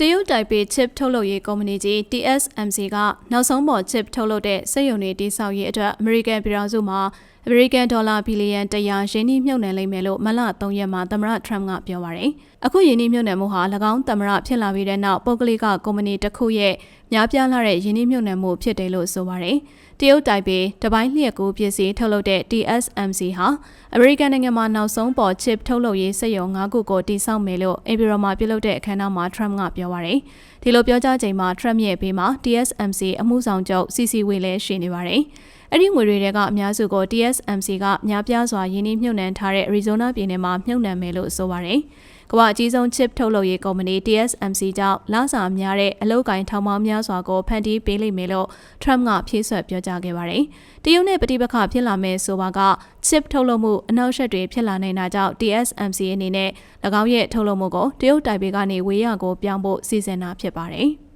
တရုတ်တိုင်ပေ chip ထုတ်လုပ်ရေးကုမ္ပဏီကြီး TSMC ကနောက်ဆုံးပေါ် chip ထုတ်လုပ်တဲ့စက်ရုံတွေတည်ဆောက်ရေးအတွက်အမေရိကန်ပြည်ထောင်စုမှာ အမေရိကန်ဒေါ်လာဘီလီယံ100ရင်းနှီးမြှုပ်နှံလိမ့်မယ်လို့မလ3ရက်မှာသမ္မတထရမ့်ကပြောပါရယ်အခုရင်းနှီးမြှုပ်နှံမှုဟာ၎င်းသမ္မတဖြစ်လာပြီးတဲ့နောက်ပုဂ္ဂလိကကုမ္ပဏီတစ်ခုရဲ့များပြားလာတဲ့ရင်းနှီးမြှုပ်နှံမှုဖြစ်တယ်လို့ဆိုပါရယ်တရုတ်တိုင်ပေတပိုင်းလျက်ကူပစ္စည်းထုတ်လုပ်တဲ့ TSMC ဟာအမေရိကန်နိုင်ငံမှာနောက်ဆုံးပေါ် chip ထုတ်လုပ်ရေးစက်ရုံ၅ခုကိုတည်ဆောက်မယ်လို့အင်ဘီရိုမှာပြုလုပ်တဲ့အခမ်းအနားမှာထရမ့်ကပြောပါရယ်ဒီလိုပြောကြားချိန်မှာ Trump ရဲ့ဘေးမှာ TSMC အမှုဆောင်ချုပ် CC ဝေလည်းရှိနေပါတယ်။ အဲ့ဒီငွေတွေကအများစုကို TSMC ကများပြားစွာယင်းနှိမ့်မြှုပ်နှံထားတဲ့ Arizona ပြည်နယ်မှာမြှုပ်နှံမယ်လို့ဆိုပါတယ်။ကမ္ဘာအကြီးဆုံး chip ထုတ်လုပ်ရေးကုမ္ပဏီ TSMC ကြောင့်လစာများတဲ့အလုပ်ကိုင်းထောင်ပေါင်းများစွာကိုဖန်တီးပေးလိမ့်မယ်လို့ Trump ကဖြေဆွက်ပြောကြားခဲ့ပါတယ်။တရုတ်နဲ့ပဋိပက္ခဖြစ်လာမယ်ဆိုပါက chip ထုတ်လုပ်မှုအနောက်ရှက်တွေဖြစ်လာနိုင်တာကြောင့် TSMC အနေနဲ့၎င်းရဲ့ထုတ်လုပ်မှုကိုတရုတ်တိုင်ပေကနေဝေးရကိုပြောင်းဖို့စီစဉ်တာဖြစ်ပါတယ်။